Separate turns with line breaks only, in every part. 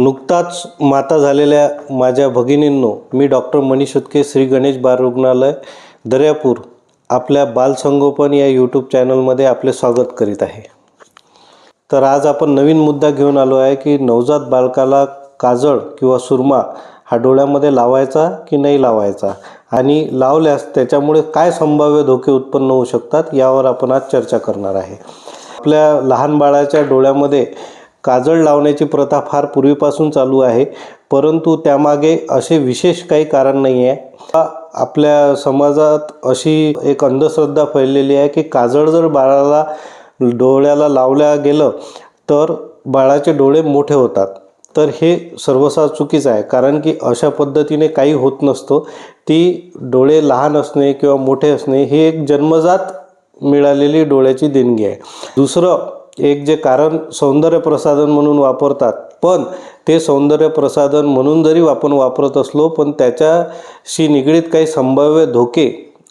नुकताच माता झालेल्या माझ्या भगिनींनो मी डॉक्टर मनीष उतके श्री गणेश बाल रुग्णालय दर्यापूर आपल्या बालसंगोपन या यूट्यूब चॅनलमध्ये आपले स्वागत करीत आहे. तर आज आपण नवीन मुद्दा घेऊन आलो आहे की नवजात बालकाला काजळ किंवा सुरमा हा डोळ्यामध्ये लावायचा की नाही लावायचा? आणि लावल्यास त्याच्यामुळे काय संभाव्य धोके उत्पन्न होऊ शकतात यावर आपण आज चर्चा करणार आहे. आपल्या लहान बाळाच्या डोळ्यामध्ये काजळ लावण्याची प्रथा फार पूर्वीपासून चालू आहे परंतु त्यामागे असे विशेष काही कारण नाही आहे आपल्या समाजात अशी एक अंधश्रद्धा फैललेली आहे की काजळ जर बाळाला डोळ्याला लावल्या गेलं तर बाळाचे डोळे मोठे होतात. तर हे सर्वसा चुकीचं आहे कारण की अशा पद्धतीने काही होत नसतो. ती डोळे लहान असणे किंवा मोठे असणे हे एक जन्मजात मिळालेली डोळ्याची देणगी आहे. दुसरं एक जे कारण सौंदर्य प्रसाधन म्हणून वापरतात पण ते सौंदर्य प्रसाधन म्हणून जरी आपण वापरत असलो पण त्याच्याशी निगडीत काही संभाव्य धोके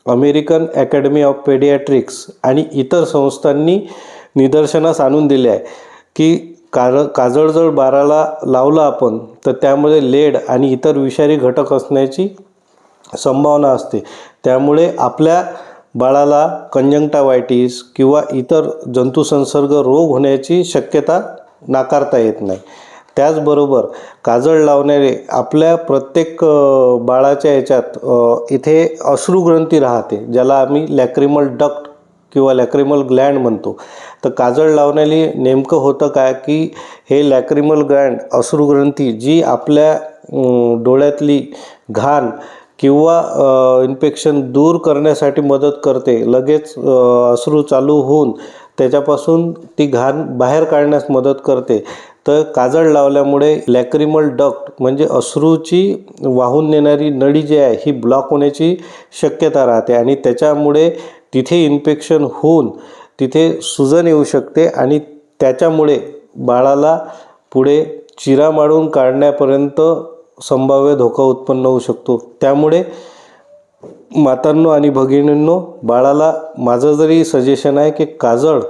अमेरिकन अकॅडमी ऑफ पेडियाट्रिक्स आणि इतर संस्थांनी निदर्शनास आणून दिले आहे की कार काजळ जर बाराला लावलं आपण तर त्यामध्ये लेड आणि इतर विषारी घटक असण्याची संभावना असते. त्यामुळे आपल्या बाळाला कंजंक्टावायटीस किंवा इतर जंतुसंसर्ग रोग होण्याची शक्यता नाकारता येत नाही. त्याचबरोबर काजळ लावण्याने आपल्या प्रत्येक बाळाच्या याच्यात इथे अश्रुग्रंथी राहते ज्याला आम्ही लॅक्रिमल डक्ट किंवा लॅक्रिमल ग्लँड म्हणतो. तर काजळ लावण्याने नेमकं होतं काय की हे लॅक्रिमल ग्लँड अश्रुग्रंथी जी आपल्या डोळ्यातली घाण किंवा इन्फेक्शन दूर करण्यासाठी मदत करते लगेच अश्रू चालू होऊन त्याच्यापासून ती घाण बाहेर काढण्यास मदत करते. तर काजळ लावल्यामुळे लॅक्रिमल डक्ट म्हणजे अश्रूची वाहून नेणारी नळी जी आहे ही ब्लॉक होण्याची शक्यता राहते आणि त्याच्यामुळे तिथे इन्फेक्शन होऊन तिथे सुजन येऊ शकते आणि त्याच्यामुळे बाळाला पुढे चिरा मारून काढण्यापर्यंत संभाव्य धोका उत्पन्न होऊ शकतो. त्यामुळे मातांनो आणि भगिनींनो बाळाला माझं जरी सजेशन आहे की काजळ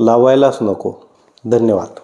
लावायलाच नको. धन्यवाद.